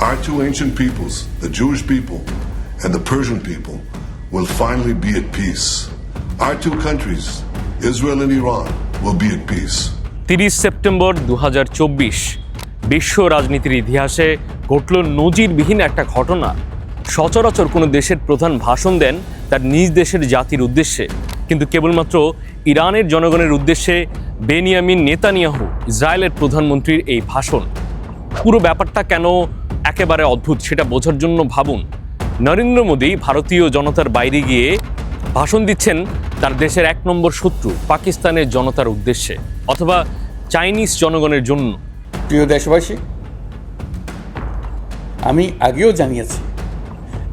Our two ancient peoples, the Jewish people and the Persian people, will finally be at peace. Our two countries, Israel and Iran, will be at peace. তিরিশ September দু বিশ্ব রাজনীতির ইতিহাসে ঘটল নজিরবিহীন একটা ঘটনা সচরাচর কোনো দেশের প্রধান ভাষণ দেন তার নিজ দেশের জাতির উদ্দেশ্যে কিন্তু কেবলমাত্র ইরানের জনগণের উদ্দেশ্যে বেনিয়ামিন নেতানিয়াহু ইসরায়েলের প্রধানমন্ত্রীর এই ভাষণ পুরো ব্যাপারটা কেন একেবারে অদ্ভুত সেটা বোঝার জন্য ভাবুন। নরেন্দ্র মোদী ভারতীয় জনতার বাইরে গিয়ে ভাষণ দিচ্ছেন তার দেশের এক নম্বর শত্রু পাকিস্তানের জনতার উদ্দেশ্যে অথবা চাইনিজ জনগণের জন্য। প্রিয় দেশবাসী আমি আগেও জানিয়েছি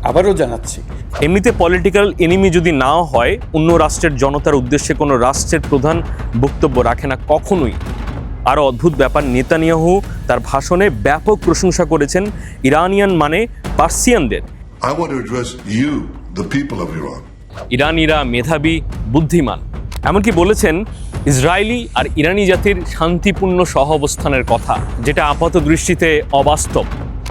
আবারও জানাচ্ছি। এমনিতে পলিটিক্যাল এনিমি যদি না হয় অন্য রাষ্ট্রের জনতার উদ্দেশ্যে কোনো রাষ্ট্রের প্রধান বক্তব্য রাখে না কখনোই। আরও অদ্ভুত ব্যাপার নেতানিয়াহু তার ভাষণে ব্যাপক প্রশংসা করেছেন ইরানিয়ান মানে পার্সিয়ানদের. ইরানিরা মেধাবী বুদ্ধিমান। এমনকি বলেছেন ইসরায়েলি আর ইরানি জাতির শান্তিপূর্ণ সহ অবস্থানের কথা যেটা আপাত দৃষ্টিতে অবাস্তব।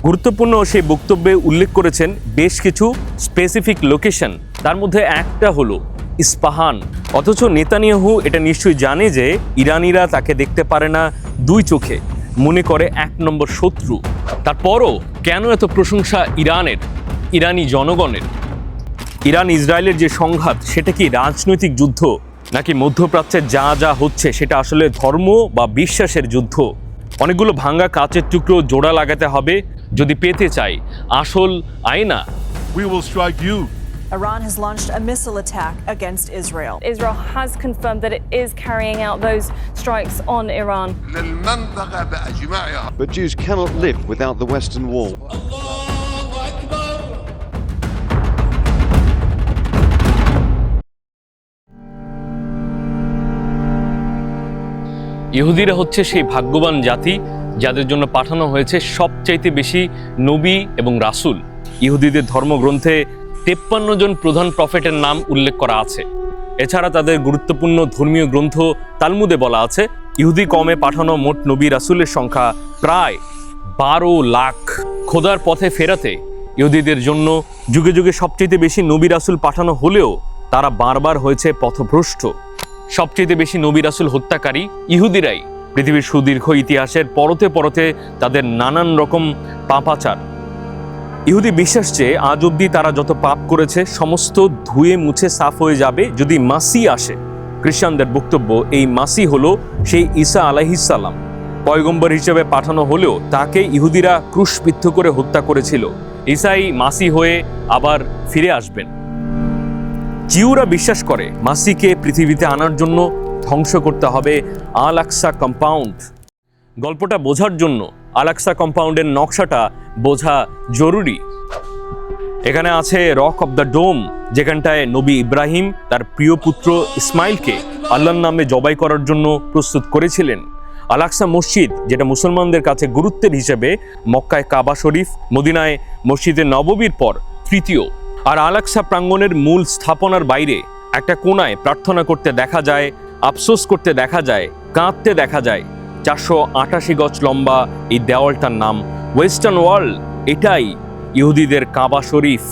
গুরুত্বপূর্ণ সেই বক্তব্যে উল্লেখ করেছেন বেশ কিছু স্পেসিফিক লোকেশন তার মধ্যে একটা হলো ইস্পাহান। অথচ নেতানিয়াহু এটা নিশ্চয়ই জানে যে ইরানিরা তাকে দেখতে পারে না দুই চোখে। মনে করে এক নম্বর শত্রু। তারপরও কেন এত প্রশংসা ইরানের, ইরানি জনগণের? ইরান ইসরায়েলের যে সংঘাত, সেটা কি রাজনৈতিক যুদ্ধ? নাকি মধ্যপ্রাচ্যে যা যা হচ্ছে, সেটা আসলে ধর্ম বা বিশ্বাসের যুদ্ধ? অনেকগুলো ভাঙ্গা কাচের টুকরো জোড়া লাগাতে হবে যদি পেতে চাই। আসল আয়না। We will strike you. Iran has launched a missile attack against Israel. Israel has confirmed that it is carrying out those strikes on Iran. But Jews cannot live without the Western Wall. ইহুদিরা হচ্ছে সেই ভাগ্যবান জাতি যাদের জন্য পাঠানো হয়েছে সবচাইতে বেশি নবী এবং রাসুল ইহুদিদের ধর্মগ্রন্থে তেপ্পান্ন জন প্রধান প্রফেটের নাম উল্লেখ করা আছে। এছাড়া তাদের গুরুত্বপূর্ণ ধর্মীয় গ্রন্থ তালমুদে বলা আছে। ইহুদি কমে পাঠানো মোট নবী রাসুলের সংখ্যা প্রায় বারো লাখ। খোদার পথে ফেরাতে ইহুদিদের জন্য যুগে যুগে সবচেয়ে বেশি নবী রাসূল পাঠানো হলেও তারা বারবার হয়েছে পথভ্রষ্ট। সবচেয়ে বেশি নবী রাসুল হত্যাকারী ইহুদিরাই পৃথিবীর সুদীর্ঘ ইতিহাসের পরতে পরতে তাদের নানান রকম পাপাচার ইহুদি বিশ্বাস যে আজ অবধি তারা যত পাপ করেছে, সমস্ত ধুয়ে মুছে সাফ হয়ে যাবে যদি মাসি আসে। খ্রিস্টানদের বক্তব্য এই মাসি হলো সেই ঈসা আলাইহিসাল্লাম পয়গম্বর হিসেবে পাঠানো হলেও তাকে ইহুদিরা ক্রুশবিদ্ধ করে হত্যা করেছিল। ঈসাই মাসি হয়ে আবার ফিরে আসবেন। জিউরা বিশ্বাস করে মাসিকে পৃথিবীতে আনার জন্য ধ্বংস করতে হবে আল আকসা কম্পাউন্ড। গল্পটা বোঝার জন্য আলাক্সা কম্পাউন্ডের নকশাটা বোঝা জরুরি। এখানে আছে রক অফ দ্য ডোম যেখানটায় নবী ইব্রাহিম তার প্রিয় পুত্র ইসমাইলকে আল্লাহর নামে জবাই করার জন্য প্রস্তুত করেছিলেন। আলাক্সা মসজিদ, যেটা মুসলমানদের কাছে গুরুত্বের হিসেবে মক্কায় কাবা শরীফ, মদিনায় মসজিদে নববীর পর তৃতীয়। আর আলাক্সা প্রাঙ্গণের মূল স্থাপনার বাইরে একটা কোনায় প্রার্থনা করতে দেখা যায়, আফসোস করতে দেখা যায়, কাঁদতে দেখা যায়। চারশো আটাশি গজ লম্বা এই দেওয়ালটার নাম ওয়েস্টার্ন ওয়ার্ল্ড। এটাই ইহুদিদের কাবা শরীফ।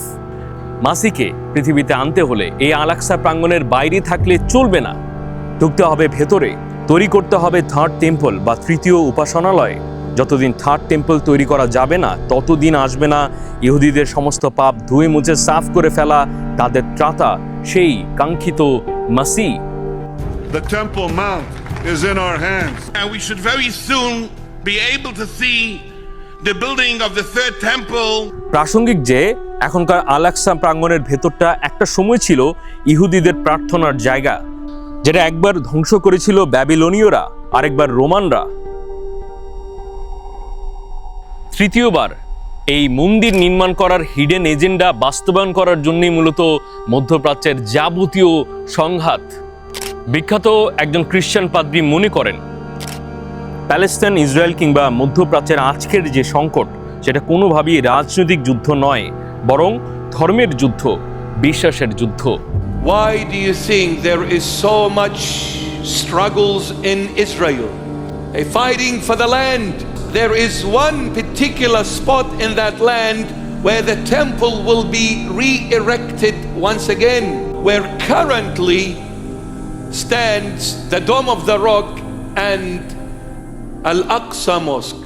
মাসিকে পৃথিবীতে আনতে হলে এই আলাক্সা প্রাঙ্গণের বাইরে থাকলে চলবে না। ঢুকতে হবে ভেতরে, তৈরি করতে হবে থার্ড টেম্পল বা তৃতীয় উপাসনালয়। যতদিন থার্ড টেম্পল তৈরি করা যাবে না, ততদিন আসবে না ইহুদিদের সমস্ত পাপ ধুয়ে মুছে সাফ করে ফেলা তাদের ত্রাতা, সেই কাঙ্ক্ষিত মাসি। The Temple Mount is in our hands. And we should very soon be able to see the building of the third temple. প্রাসঙ্গিক যে এখনকার আলাক্সা প্রাঙ্গণের ভেতরটা একটা সময় ছিল ইহুদিদের প্রার্থনার জায়গা যেটা একবার ধ্বংস করেছিল ব্যাবিলনীয়রা আরেকবার রোমানরা। তৃতীয়বার এই মন্দির নির্মাণ করার হিডেন এজেন্ডা বাস্তবায়ন করার জন্যই মূলত মধ্যপ্রাচ্যের যাবতীয় সংঘাত। বিখ্যাত একজন খ্রিস্টান পাদ্রী মনে করেন প্যালেস্তাইন ইসরায়েল কিংবা মধ্যপ্রাচ্যের আজকের যে সংকট সেটা কোনোভাবেই রাজনৈতিক যুদ্ধ নয় বরং ধর্মের যুদ্ধ বিশ্বাসের যুদ্ধ Why do you think there is so much struggles in Israel? A fighting for the land. there is one particular spot in that land where the temple will be re erected once again, where currently stands the Dome of the Rock and Al Aqsa Mosque.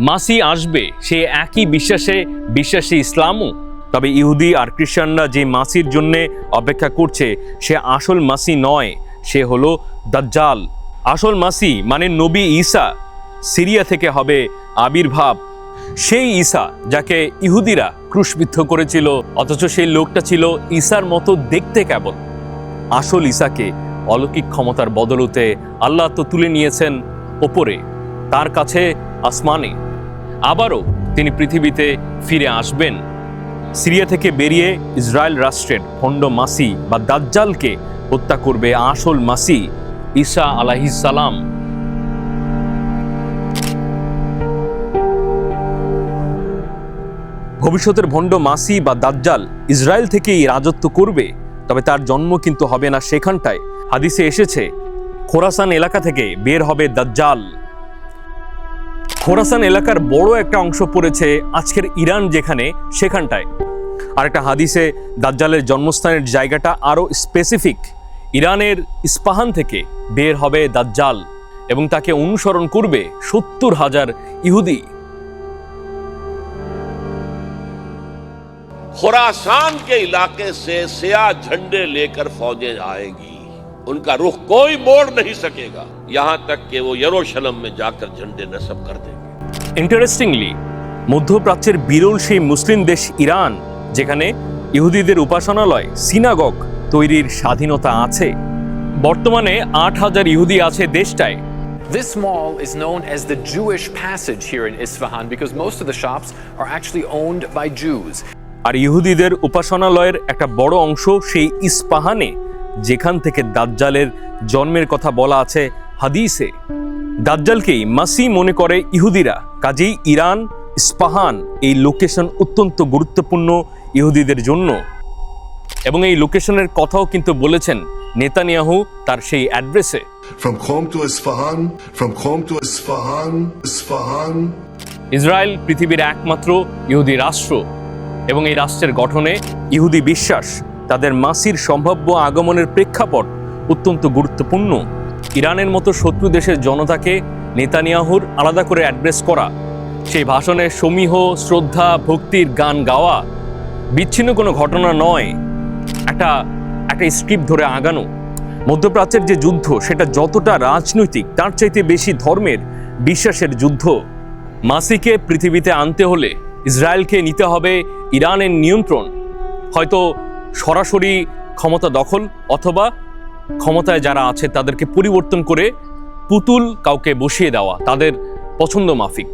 মাসি আসবে, সে একই বিশ্বাসে বিশ্বাসী ইসলামও। তবে ইহুদি আর খ্রিস্টানরা যে মাসির জন্য অপেক্ষা করছে, সে আসল মাসি নয়, সে হলো দাজ্জাল। আসল মাসি মানে নবী ঈসা। সিরিয়া থেকে হবে আবির্ভাব সেই ঈসা যাকে ইহুদিরা ক্রুশবিদ্ধ করেছিল, অথচ সেই লোকটা ছিল ঈসার মতো দেখতে কেবল আসল ঈসাকে অলৌকিক ক্ষমতার বদলতে আল্লাহ তো তুলে নিয়েছেন ওপরে, তার কাছে আসমানে। আবারও তিনি পৃথিবীতে ফিরে আসবেন। সিরিয়া থেকে বেরিয়ে ইসরায়েল রাষ্ট্রের ভণ্ড মাসি বা দাজ্জালকে হত্যা করবে আসল মাসি ঈসা আলাহিসাল্লাম ভবিষ্যতের ভণ্ড মাসি বা দাজ্জাল ইসরায়েল থেকেই রাজত্ব করবে, তবে তার জন্ম কিন্তু হবে না সেখানটায়। হাদিসে এসেছে, খোরাসান এলাকা থেকে বের হবে দাজ্জাল। খোরাসান এলাকার বড় একটা অংশ পড়েছে আজকের ইরান যেখানে, সেখানটায়। আর একটা হাদিসে, দাজ্জালের জন্মস্থানের জায়গাটা আরও স্পেসিফিক ইরানের ইস্পাহান থেকে বের হবে দাজ্জাল এবং তাকে অনুসরণ করবে সত্তর হাজার ইহুদি। खुरासान के इलाके से सिया झंडे लेकर फौजें आएंगी उनका रुख कोई मोड़ नहीं सकेगा यहां तक कि वो यरूशलेम में जाकर झंडे नस्ब कर देंगे ইন্টারেস্টিংলি মধ্যপ্রাচ্যের বিরল সেই মুসলিম দেশ ইরান যেখানে ইহুদিদের উপাসনালয় সিনাগগ তৈরির স্বাধীনতা আছে বর্তমানে আট হাজার ইহুদি আছে দেশটায় This mall is known as the Jewish Passage here in Isfahan because most of the shops are actually owned by Jews. আর ইহুদিদের উপাসনালয়ের একটা বড় অংশ সেই ইস্পাহানে যেখান থেকে দাজ্জালের জন্মের কথা বলা আছে হাদিসে। দাজ্জালকেই মাসি মনে করে ইহুদিরা কাজেই ইরান ইস্পাহান এই লোকেশন অত্যন্ত গুরুত্বপূর্ণ ইহুদিদের জন্য। এবং এই লোকেশনের কথাও কিন্তু বলেছেন নেতানিয়াহু তার সেই অ্যাড্রেসে। From Qom to Isfahan, from Qom to Isfahan, Isfahan, Israel পৃথিবীর একমাত্র ইহুদি রাষ্ট্র। এবং এই রাষ্ট্রের গঠনে ইহুদি বিশ্বাস, তাদের মাসির সম্ভাব্য আগমনের প্রেক্ষাপট অত্যন্ত গুরুত্বপূর্ণ। ইরানের মতো শত্রু দেশের জনতাকে নেতানিয়াহুর আলাদা করে অ্যাড্রেস করা, সেই ভাষণে সমীহ, শ্রদ্ধা, ভক্তির গান গাওয়া বিচ্ছিন্ন কোনো ঘটনা নয়, একটা একটা স্ক্রিপ্ট ধরে আগানো। মধ্যপ্রাচ্যের যে যুদ্ধ, সেটা যতটা রাজনৈতিক, তার চাইতে বেশি ধর্মের বিশ্বাসের যুদ্ধ। মাসিকে পৃথিবীতে আনতে হলে ইসরায়েলকে নিতে হবে ইরানের নিয়ন্ত্রণ। হয়তো সরাসরি ক্ষমতা দখল অথবা ক্ষমতায় যারা আছে তাদেরকে পরিবর্তন করে পুতুল কাউকে বসিয়ে দেওয়া, তাদের পছন্দ মাফিক।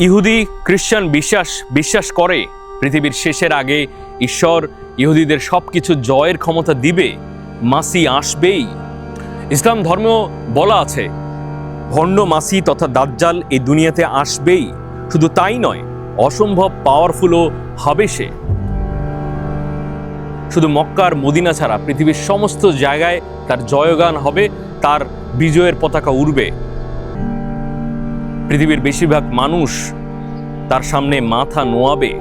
ইহুদি খ্রিস্টান বিশ্বাস বিশ্বাস করে, পৃথিবীর শেষের আগে ঈশ্বর ইহুদিদের সব কিছু জয়ের ক্ষমতা দিবে, মাসি আসবেই। ইসলাম ধর্ম বলা আছে ভণ্ড মাসি তথা দাজ্জাল এই দুনিয়াতে আসবেই। শুধু তাই নয়, অসম্ভব পাওয়ারফুলও হবে সে। শুধু মক্কার মদিনা ছাড়া পৃথিবীর সমস্ত জায়গায় তার জয়গান হবে, তার বিজয়ের পতাকা উড়বে। পৃথিবীর বেশিরভাগ মানুষ তার সামনে মাথা নোয়াবে।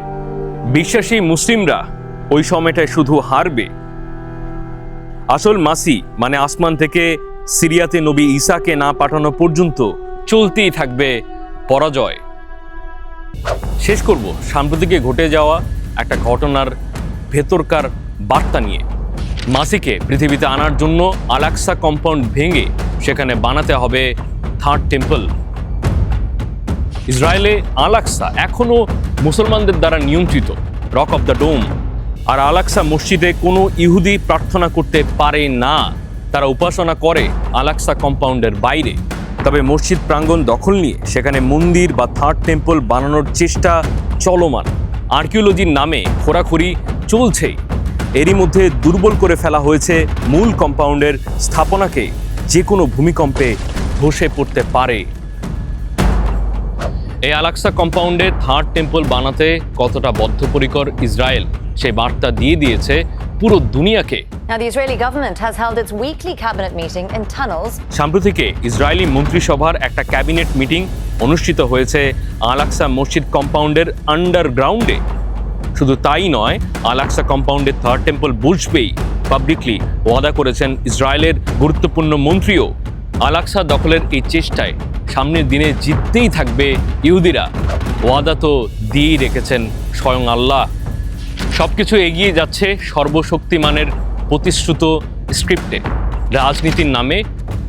বিশ্বাসী মুসলিমরা ওই সময়টায় শুধু হারবে। আসল মাসি মানে আসমান থেকে সিরিয়াতে নবী ঈসাকে না পাঠানো পর্যন্ত চলতেই থাকবে পরাজয়। শেষ করব সাম্প্রতিকে ঘটে যাওয়া একটা ঘটনার ভেতরকার বার্তা নিয়ে। মাসিকে পৃথিবীতে আনার জন্য আলাক্সা কম্পাউন্ড ভেঙে সেখানে বানাতে হবে থার্ড টেম্পল। ইসরায়েলে আলাক্সা এখনও মুসলমানদের দ্বারা নিয়ন্ত্রিত, রক অফ দ্য ডোম। আর আলাক্সা মসজিদে কোনো ইহুদি প্রার্থনা করতে পারে না। তারা উপাসনা করে আলাক্সা কম্পাউন্ডের বাইরে। তবে মসজিদ প্রাঙ্গণ দখল নিয়ে সেখানে মন্দির বা থার্ড টেম্পল বানানোর চেষ্টা চলমান। আর্কিওলজির নামে খোরাখুরি চলছেই এরই মধ্যে দুর্বল করে ফেলা হয়েছে মূল কম্পাউন্ডের স্থাপনাকে। যে কোনো ভূমিকম্পে ধসে পড়তে পারে। এই আলাক্সা কম্পাউন্ডে থার্ড টেম্পল বানাতে কতটা বদ্ধপরিকর ইসরায়েল, সে বার্তা দিয়ে দিয়েছে পুরো দুনিয়াকে। Now, the Israeli government has held its weekly cabinet meeting in tunnels. সাম্প্রতিকে ইসরায়েলি মন্ত্রিসভার একটা ক্যাবিনেট মিটিং অনুষ্ঠিত হয়েছে আলাক্সা মসজিদ কম্পাউন্ডের আন্ডারগ্রাউন্ডে। শুধু তাই নয় আলাক্সা কম্পাউন্ডে থার্ড টেম্পল বুঝবেই পাবলিকলি ওয়াদা করেছেন ইসরায়েলের গুরুত্বপূর্ণ মন্ত্রীও। আলাক্সা দখলের এই চেষ্টায় সামনের দিনে জিততেই থাকবে ইহুদিরা। ওয়াদা তো দিয়েই রেখেছেন স্বয়ং আল্লাহ। সবকিছু এগিয়ে যাচ্ছে সর্বশক্তিমানের প্রতিশ্রুত স্ক্রিপ্টে রাজনীতির নামে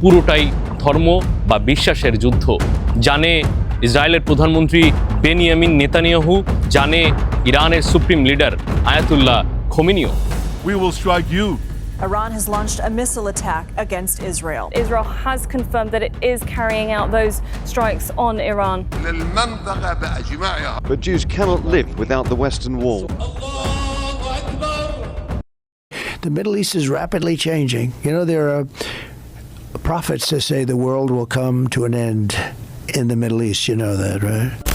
পুরোটাই ধর্ম বা বিশ্বাসের যুদ্ধ জানে ইসরায়েলের প্রধানমন্ত্রী বেনিয়ামিন নেতানিয়াহু জানে ইরানের সুপ্রিম লিডার আয়াতুল্লাহ খোমিনিও We will strike you Iran has launched a missile attack against Israel. Israel has confirmed that it is carrying out those strikes on Iran. But Jews cannot live without the Western Wall. Allah! The Middle East is rapidly changing. You know, there are prophets that say the world will come to an end in the Middle East. You know that, right?